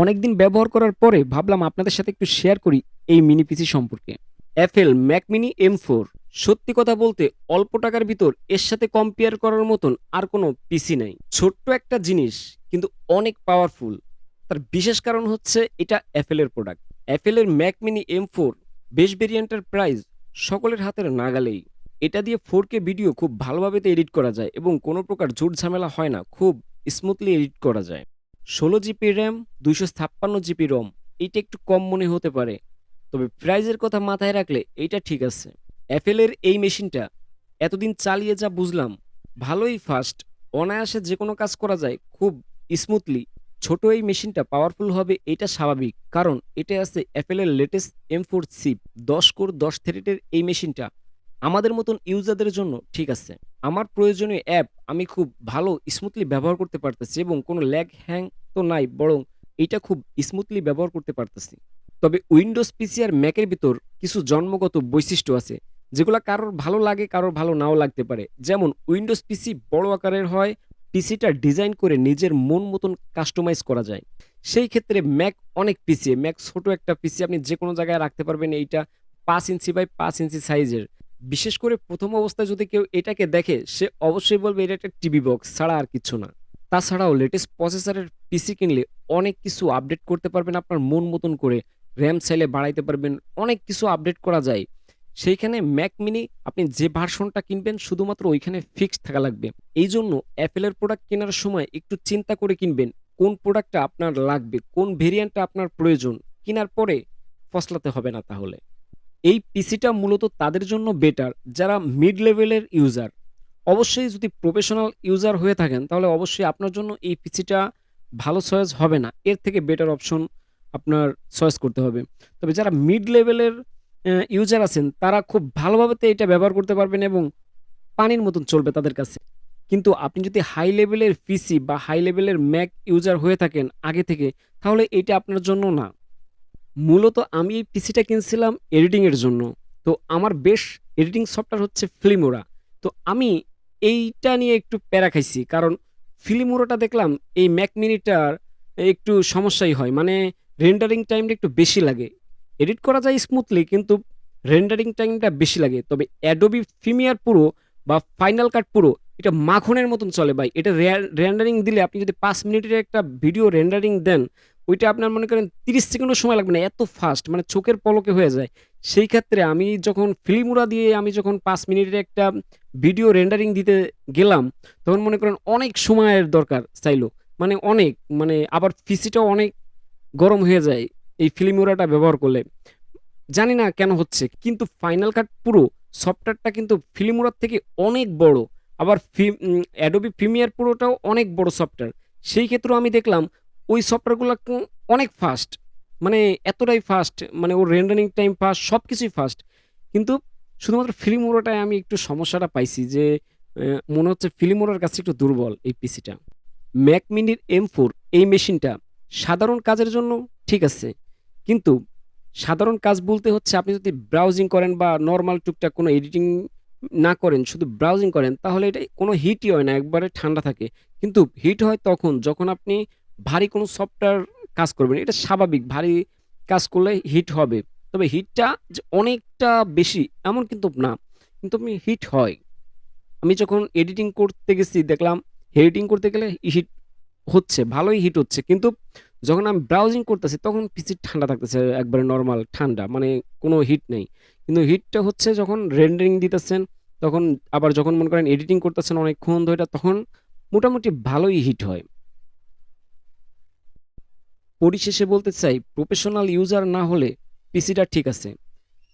অনেকদিন ব্যবহার করার পরে ভাবলাম আপনাদের সাথে একটু শেয়ার করি এই মিনি পিসি সম্পর্কে। Apple Mac mini M four সত্যি কথা বলতে অল্প টাকার ভিতর এর সাথে কম্পেয়ার করার মতন আর কোনো পিসি নাই। ছোট্ট একটা জিনিস, কিন্তু অনেক পাওয়ারফুল তার বিশেষ কারণ হচ্ছে এটা অ্যাপেলের প্রোডাক্ট অ্যাপেলের ম্যাক মিনি এম ফোর বেশ ভেরিয়েন্টের প্রাইস সকলের হাতের নাগালেই। এটা দিয়ে ফোর কে ভিডিও খুব ভালোভাবে এডিট করা যায় এবং কোনো প্রকার ঝুট ঝামেলা হয় না, খুব স্মুথলি এডিট করা যায়। ষোলো জিবি র্যাম দুইশো ছাপ্পান্ন জিবি রম এইটা একটু কম মনে হতে পারে। তবে প্রাইজের কথা মাথায় রাখলে এইটা ঠিক আছে। অ্যাপেলের এই মেশিনটা এতদিন চালিয়ে যা বুঝলাম, ভালোই ফাস্ট অনায়াসে যে কোনো কাজ করা যায় খুব স্মুথলি ছোট এই মেশিনটা পাওয়ারফুল হবে, এটা স্বাভাবিক। কারণ এটা আছে অ্যাপেলের লেটেস্ট এম ফোর সিপ দশ কোর দশ থ্রেটের এই মেশিনটা। আমাদের মতন ইউজারদের জন্য ঠিক আছে। আমার প্রয়োজনীয় অ্যাপ আমি খুব ভালো স্মুথলি ব্যবহার করতে পারতেছি এবং কোনো ল্যাগ হ্যাং তো নাই, বরং এটা খুব স্মুথলি ব্যবহার করতে পারতেছি। তবে উইন্ডোজ পিসি আর ম্যাকের ভিতর কিছু জন্মগত বৈশিষ্ট্য আছে, যেগুলো কারোর ভালো লাগে, কারোর ভালো নাও লাগতে পারে। যেমন উইন্ডোজ পিসি বড় আকারের হয় পিসিটা ডিজাইন করে নিজের মন মতন কাস্টমাইজ করা যায়। সেই ক্ষেত্রে ম্যাক অনেক পিসি ম্যাক ছোট একটা পিসি আপনি যে কোনো জায়গায় রাখতে পারবেন এইটা পাঁচ ইঞ্চি বাই পাঁচ ইঞ্চি সাইজের বিশেষ করে প্রথম অবস্থায় যদি কেউ এটাকে দেখে, সে অবশ্যই বলবে এটা একটা টিভি বক্স ছাড়া আর কিছু না। তাছাড়াও লেটেস্ট প্রসেসরের পিসি কিনলে অনেক কিছু আপডেট করতে পারবেন, আপনার মন মতন করে। র্যাম চাইলে বাড়াইতে পারবেন, অনেক কিছু আপডেট করা যায়। সেইখানে ম্যাক মিনি আপনি যে ভার্সনটা কিনবেন, শুধুমাত্র ওইখানে ফিক্সড থাকা লাগবে। এই জন্য অ্যাপেলের প্রোডাক্ট কেনার সময় একটু চিন্তা করে কিনবেন, কোন প্রোডাক্টটা আপনার লাগবে, কোন ভেরিয়েন্টটা আপনার প্রয়োজন। কেনার পরে ফসলাতে হবে না তাহলে। এই পিসিটা মূলত তাদের জন্য বেটার যারা মিড লেভেলের ইউজার অবশ্যই যদি প্রফেশনাল ইউজার হয়ে থাকেন, তাহলে অবশ্যই আপনার জন্য এই পিসিটা ভালো চয়েস হবে না। এর থেকে বেটার অপশন আপনার চয়েস করতে হবে। তবে যারা মিড লেভেলের ইউজার আছেন, তারা খুব ভালোভাবে এটা ব্যবহার করতে পারবেন এবং পানির মতন চলবে তাদের কাছে। কিন্তু আপনি যদি হাই লেভেলের পিসি বা হাই লেভেলের ম্যাক ইউজার হয়ে থাকেন আগে থেকে, তাহলে এটা আপনার জন্য না। মূলত আমি এই পিসিটা কিনছিলাম এডিটিংয়ের জন্য। তো আমার বেশ এডিটিং সফটওয়্যার হচ্ছে ফিল্মোরা তো আমি এইটা নিয়ে একটু প্যারা খাইছি, কারণ ফিল্মোরাটা দেখলাম এই ম্যাক মিনিটার একটু সমস্যাই হয় মানে রেন্ডারিং টাইমটা একটু বেশি লাগে। এডিট করা যায় স্মুথলি কিন্তু রেন্ডারিং টাইমটা বেশি লাগে। তবে অ্যাডোবি প্রিমিয়ার পুরো বা ফাইনাল কাট পুরো, এটা মাখনের মতন চলে ভাই। এটা রেন্ডারিং দিলে আপনি যদি পাঁচ মিনিটের একটা ভিডিও রেন্ডারিং দেন ওইটা আপনার মনে করেন তিরিশ সেকেন্ডও সময় লাগবে না, এত ফাস্ট মানে চোখের পলকে হয়ে যায়। সেই ক্ষেত্রে আমি যখন ফিল্মুরা দিয়ে আমি যখন পাঁচ মিনিটের একটা ভিডিও রেন্ডারিং দিতে গেলাম, তখন মনে করেন অনেক সময়ের দরকার চাইলো। মানে অনেক মানে আবার পিসিটাও অনেক গরম হয়ে যায় এই ফিল্মুরাটা ব্যবহার করলে। জানি না কেন হচ্ছে, কিন্তু ফাইনাল কাট পুরো সফটওয়্যারটা কিন্তু ফিল্মুরার থেকে অনেক বড়। আবার ফি অ্যাডোবি প্রিমিয়ার পুরোটাও অনেক বড় সফটওয়্যার সেই ক্ষেত্রেও আমি দেখলাম ওই সফটওয়্যারগুলো অনেক ফাস্ট মানে এতটাই ফাস্ট মানে ওর রেন্ডারিং টাইম ফাস্ট সব কিছুই ফাস্ট কিন্তু শুধুমাত্র ফিল্ম ওরাটায় আমি একটু সমস্যাটা পাইছি যে মনে হচ্ছে ফিল্ম ওরার কাছে একটু দুর্বল এই পিসিটা ম্যাক মিনির এম ফোর এই মেশিনটা সাধারণ কাজের জন্য ঠিক আছে। কিন্তু সাধারণ কাজ বলতে হচ্ছে আপনি যদি ব্রাউজিং করেন বা নর্মাল টুকটাক কোনো এডিটিং না করেন, শুধু ব্রাউজিং করেন, তাহলে এটা কোনো হিটই হয় না, একবারে ঠান্ডা থাকে। কিন্তু হিট হয় তখন, যখন আপনি ভারী কোনো সফটওয়্যার কাজ করবেন এটা স্বাভাবিক, ভারী কাজ করলে হিট হবে। তবে হিটটা যে অনেকটা বেশি এমন কিন্তু না। কিন্তু আপনি হিট হয়। আমি যখন এডিটিং করতে গেছি, দেখলাম এডিটিং করতে গেলে হিট হচ্ছে, ভালোই হিট হচ্ছে। কিন্তু যখন আমি ব্রাউজিং করতেছি, তখন পিসি ঠান্ডা থাকতেছে, একবারে নর্মাল ঠান্ডা মানে কোনো হিট নেই। কিন্তু হিটটা হচ্ছে যখন রেন্ডারিং দিতেছেন, তখন আবার যখন মনে করেন এডিটিং করতেছেন অনেকক্ষণ ধরে, তখন মোটামুটি ভালোই হিট হয়। পরিশেষে বলতে চাই প্রফেশনাল ইউজার না হলে পিসিটা ঠিক আছে।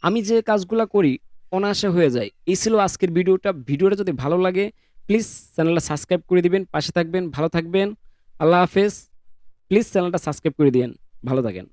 আমি যে কাজগুলো করি, অনায়াসে হয়ে যায়। এই ছিল আজকের ভিডিওটা। ভিডিওটা যদি ভালো লাগে প্লিজ চ্যানেলটা সাবস্ক্রাইব করে দিবেন, পাশে থাকবেন, ভালো থাকবেন। আল্লাহ হাফেজ। প্লিজ চ্যানেলটা সাবস্ক্রাইব করে দিবেন ভালো থাকেন।